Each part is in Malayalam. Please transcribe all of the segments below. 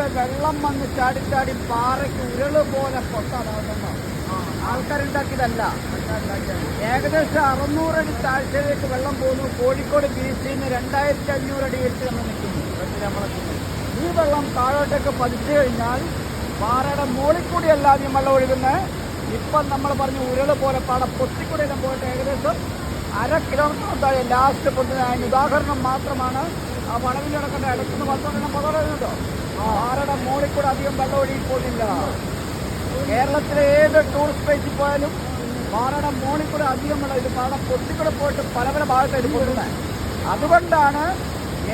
മുമ്പേ വെള്ളം വന്ന് ചാടി ചാടി പാറയ്ക്ക് ഉരുൾ പോലെ പൊട്ടാതാകുന്ന ആൾക്കാരുണ്ടാക്കിയതല്ല. ഏകദേശം അറുന്നൂറടി താഴ്ചയിലേക്ക് വെള്ളം പോകുന്നു. കോഴിക്കോട് ബീച്ചിൽ നിന്ന് രണ്ടായിരത്തി അഞ്ഞൂറ് അടി വെച്ച് നമ്മൾ നിൽക്കുന്നു. ഈ വെള്ളം താഴോട്ടൊക്കെ പതിച്ചു കഴിഞ്ഞാൽ പാറയുടെ മുകളിൽ കൂടി അല്ലാതെയും വെള്ളം ഒഴുകുന്നത് ഇപ്പം നമ്മൾ പറഞ്ഞ ഉരുൾ പോലെ പാട പൊത്തിക്കൂടെയെല്ലാം പോയിട്ട് ഏകദേശം അര കിലോമീറ്റർ താഴെ ലാസ്റ്റ് പൊട്ടുന്ന അതിന് ഉദാഹരണം മാത്രമാണ് ആ വളവിൽ കിടക്കുന്ന ഇടത്തുനിന്ന് പത്തോണ്ടെണ്ണം പതറുന്നുണ്ടോ ആരുടെ മോളിൽ കൂടെ അധികം വെള്ളം ഒഴുകി പോകുന്നില്ല. കേരളത്തിലെ ഏത് ടൂറിസ്റ്റ് പ്ലേസിൽ പോയാലും പാറയുടെ മുകളിൽ കൂടെ അധികം വെള്ളം ഇത് പാറ പൊട്ടിക്കൂടെ പോയിട്ട് പല പല ഭാഗത്തായിട്ട് പോകുന്നത് അതുകൊണ്ടാണ്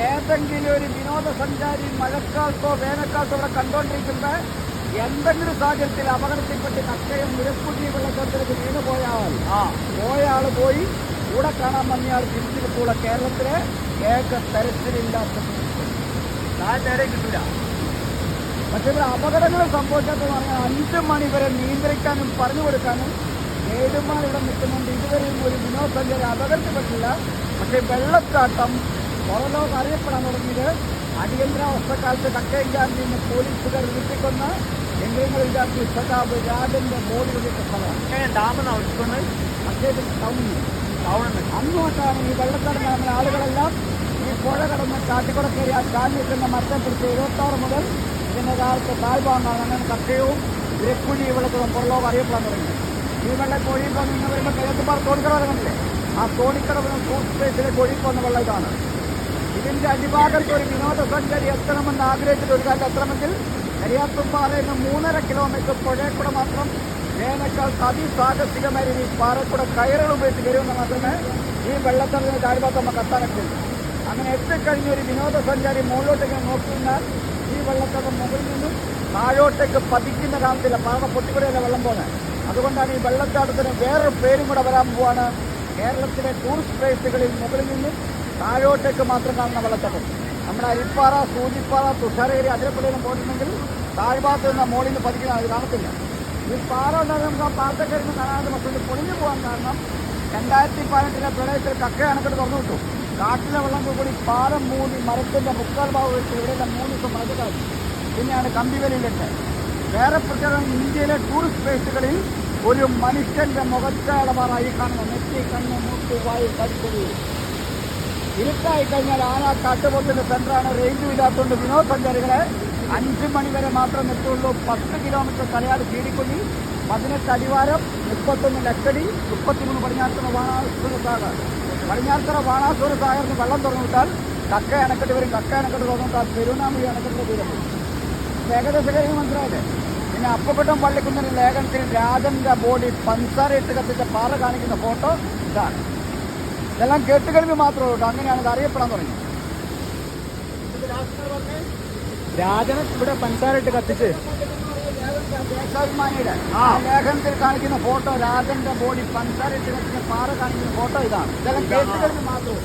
ഏതെങ്കിലും ഒരു വിനോദസഞ്ചാരി മഴക്കാലത്തോ വേനൽക്കാലത്തോ ഇവിടെ കണ്ടുകൊണ്ടിരിക്കുന്നത് എന്തെങ്കിലും സാഹചര്യത്തിൽ അപകടത്തിൽപ്പെട്ട് കക്കയും മുരക്കുറ്റി വെള്ളച്ചാട്ടത്തിലേക്ക് വീണ് പോയാൽ പോയ ആൾ പോയി കൂടെ കാണാൻ വന്നയാൾ തിരിച്ചു കിട്ടൂല കേരളത്തിലെ ഏക തരത്തിലില്ലാത്ത നേരെ കിട്ടൂല. പക്ഷേ ഇവിടെ അപകടങ്ങൾ സംഭവിക്കാത്തെന്ന് പറഞ്ഞാൽ അഞ്ച് മണി വരെ നിയന്ത്രിക്കാനും പറഞ്ഞു കൊടുക്കാനും ഏഴുമാർ ഇവിടെ നിൽക്കുന്നുണ്ട്? ഇതുവരെയും ഒരു വിനോദസഞ്ചാരി അപകടത്തിൽപ്പെട്ടില്ല പക്ഷേ വെള്ളച്ചാട്ടം പുറലോകം അറിയപ്പെടാൻ തുടങ്ങിയത് അടിയന്തരാവസ്ഥക്കാലത്ത് കക്കയില്ലാതെ നിന്ന് പോലീസുകാർ വിളിപ്പിക്കുന്ന എങ്കിലും വിദ്യാർത്ഥി സഖാബ് രാജന്റെ ബോഡി വിളിച്ച സ്ഥലമാണ് ഡാമെന്നാണ് വിളിക്കുന്നത് അദ്ദേഹത്തിന് ടൗണിൽ. അങ്ങോട്ടാണ് ഈ വെള്ളച്ചാട്ടം നടന്ന ആളുകളെല്ലാം ഈ പുഴ കടന്ന് കാട്ടിക്കൂടെ കയറി ആ കാൽ നിൽക്കുന്ന മറ്റം പിടിച്ച് ഇരുപത്താറ് മുതൽ ഇതിന്റെ കാലത്ത് താഴ്ഭാഗമാണ് അങ്ങനെ കക്കയവും ഇരക്കുഴി വെള്ളത്തോളം പുറലോകം അറിയപ്പെടാൻ തുടങ്ങി. ഈ വെള്ളം കോഴിപ്പോൾ നിന്ന് വരുമ്പോൾ കിഴക്കുപാർ തോണിക്കട ഇറങ്ങുന്നില്ലേ ആ ടൂറിസ്റ്റ് സ്പേസിലെ ഒഴുകി പോകുന്ന വെള്ളം ഇതാണ്. ഇതിന്റെ അടിഭാഗത്ത് ഒരു വിനോദസഞ്ചാരി എത്തണമെന്ന് ആഗ്രഹിച്ചിട്ട് ഒരു കാലത്ത് എത്തണമെങ്കിൽ കരിയാത്തുംപാറയിൽ നിന്ന് മൂന്നര കിലോമീറ്റർ പുഴയിൽ കൂടെ മാത്രം വേനൽക്കാലത്ത് അതിസാഹസികമായ ഈ പാറക്കൂടെ കയറുകൾ ഉപയോഗിച്ച് കയറുമെന്ന് മാത്രമേ ഈ വെള്ളത്തിൽ നിന്ന് താഴ്ഭാഗത്ത് നമുക്ക് എത്താനൊക്കെ ഉള്ളൂ അങ്ങനെ എത്തിക്കഴിഞ്ഞ ഒരു വിനോദസഞ്ചാരി മുകളിലോട്ടേക്ക് നോക്കിയാൽ ഈ വെള്ളത്തടം മുകളിൽ നിന്നും താഴോട്ടേക്ക് പതിക്കുന്ന കാണത്തില്ല. പാറ പൊട്ടിക്കൂടെയല്ല വെള്ളം പോകുന്നത് അതുകൊണ്ടാണ് ഈ വെള്ളച്ചാട്ടത്തിന് വേറൊരു പേരും കൂടെ വരാൻ പോവാണ് കേരളത്തിലെ ടൂറിസ്റ്റ് പ്ലേസുകളിൽ മുകളിൽ നിന്നും താഴോട്ടേക്ക് മാത്രം കാണുന്ന വെള്ളച്ചാട്ടം. നമ്മുടെ അരിപ്പാറ സൂചിപ്പാറ തുഷാരേരി അതിരപ്പള്ളിയിലും പോയിട്ടുണ്ടെങ്കിൽ താഴ്ഭാഗത്ത് നിന്ന് മുകളിൽ നിന്ന് പതിക്കുന്ന അത് കാണത്തില്ല. ഈ പാറ ഉണ്ടാകുന്ന നമുക്ക് ആ പാറത്തേക്കരുന്ന് കാണാതെ മക്കളുടെ പൊളിഞ്ഞു പോകാൻ കാരണം രണ്ടായിരത്തി പതിനെട്ടിലെ പ്രളയത്തിൽ കക്ക അണക്കെട്ട് തുറന്നു വിട്ടു. കാട്ടിലെ വെള്ളം കൂടി പാലം മൂടി മരത്തിന്റെ മുക്കാൽ ഭാഗം വെച്ച് ഇവിടെയെല്ലാം മൂന്ന് ദിവസം മഴക്കാലം പിന്നെയാണ് കമ്പിവലിയിലിട്ട് വേറെ പ്രത്യേകം ഇന്ത്യയിലെ ടൂറിസ്റ്റ് പ്ലേസുകളിൽ ഒരു മനുഷ്യന്റെ മുഖച്ചാടമാണ് ഈ കാണുന്നത്. നെറ്റി കണ്ണ് മൂക്ക് വായു പരിസ്ഥിതി ഇരുട്ടായി കഴിഞ്ഞാൽ ആന കാട്ടുപോത്തിന്റെ സെന്ററാണ് റേഞ്ചും ഇല്ലാത്തതുകൊണ്ട് വിനോദസഞ്ചാരികളെ അഞ്ച് മണിവരെ മാത്രം നിർത്തുള്ളൂ പത്ത് കിലോമീറ്റർ തലയാട് ചീടിക്കൊല്ലി പതിനെട്ട് അടിവാരം മുപ്പത്തൊന്ന് ലക്ഷടി മുപ്പത്തിമൂന്ന് പടിഞ്ഞാറത്തറ ബാണാസുര സാഗർ. പടിഞ്ഞാറത്തറ ബാണാസുര സാഗറിന് വെള്ളം തുറന്നുവിട്ടാൽ കക്ക അണക്കെട്ട് വരും. കക്ക അണക്കെട്ട് തുറന്നുവിട്ടാൽ തിരുവണ്ണാമലി വരും. ഇത് ഏകദേശം കഴിയും മനസ്സിലായില്ലേ? പിന്നെ അപ്പപ്പെട്ടം പള്ളിക്കുന്നതിന് ലേഖനത്തിൽ രാജന്റെ ബോഡി പഞ്ചാരയിട്ട് കത്തിച്ച പാറ കാണിക്കുന്ന ഫോട്ടോ ഇതാണ്. ഇതെല്ലാം കേട്ടുകഴിവ് മാത്രമേ ഉള്ളൂ. അങ്ങനെയാണ് ഇത് അറിയപ്പെടാൻ തുടങ്ങി രാജനെ ഇവിടെ പഞ്ചാരയിട്ട് കത്തിച്ച്. ദേശാഭിമാനിയുടെ ആ. ലേഖനത്തിൽ കാണിക്കുന്ന ഫോട്ടോ രാജന്റെ ബോഡി പഞ്ചാരയിട്ട് കത്തിച്ച പാറ കാണിക്കുന്ന ഫോട്ടോ ഇതാണ്. ഇതെല്ലാം കേട്ടുകൾക്ക് മാത്രമേ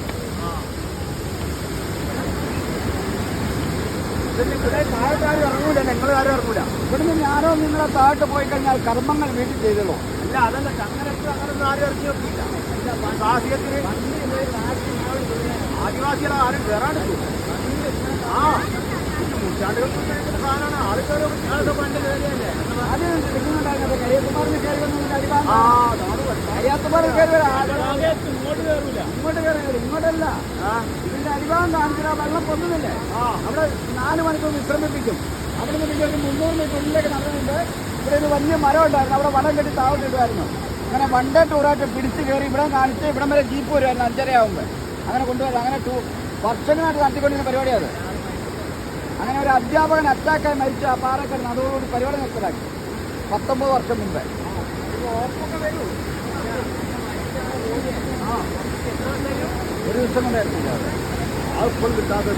ഇവിടെ താഴത്തെ ആരും ഇറങ്ങൂല നിങ്ങൾ ആരും ഇറങ്ങൂല. ഇവിടുന്ന് ഞാനോ നിങ്ങളെ താഴോട്ട് പോയി കഴിഞ്ഞാൽ കർമ്മങ്ങൾ വീട്ടിൽ ചെയ്തോളൂ. അല്ല അതല്ല അങ്ങനെ അങ്ങനൊന്നും ആരും ഇറങ്ങി നോക്കിയില്ല സാഹസികത്തിന് ആദിവാസികളെ ആരും കയറാണ്ട് ആ. ഇങ്ങോട്ടല്ല ഇതിന്റെ അടിഭാഗം കാണിച്ചാൽ വെള്ളം പൊന്നുന്നില്ലേ അവിടെ നാല് മണിക്കൂർ വിശ്രമിപ്പിക്കും അവിടെ നിന്ന് പിന്നെ ഒരു മുന്നൂറ് മീറ്റർ ഇവിടെ വലിയ മരം ഉണ്ടായിരുന്നു അവിടെ വടം കെട്ടി താവട്ടിടുമായിരുന്നു അങ്ങനെ വൺ ഡേ പിടിച്ച് കയറി ഇവിടെ കാണിച്ച് ഇവിടം വരെ ജീപ്പ് വരുമായിരുന്നു അഞ്ചരയാകുമ്പോൾ അങ്ങനെ കൊണ്ടുവരും അങ്ങനെ ടൂ വർഷങ്ങളായിട്ട് നടത്തിക്കൊണ്ടിരുന്ന പരിപാടിയാണ് അങ്ങനെ ഒരു അധ്യാപകൻ അറ്റാക്കായി മരിച്ച ആ പാറക്കാരൻ അതോടുകൂടി പരിപാടി നിർത്തലാക്കി. പത്തൊമ്പത് വർഷം മുമ്പേ. ഒരു ദിവസം കൊണ്ടായിരുന്നു അത്. ഫുൾ കിട്ടാതെ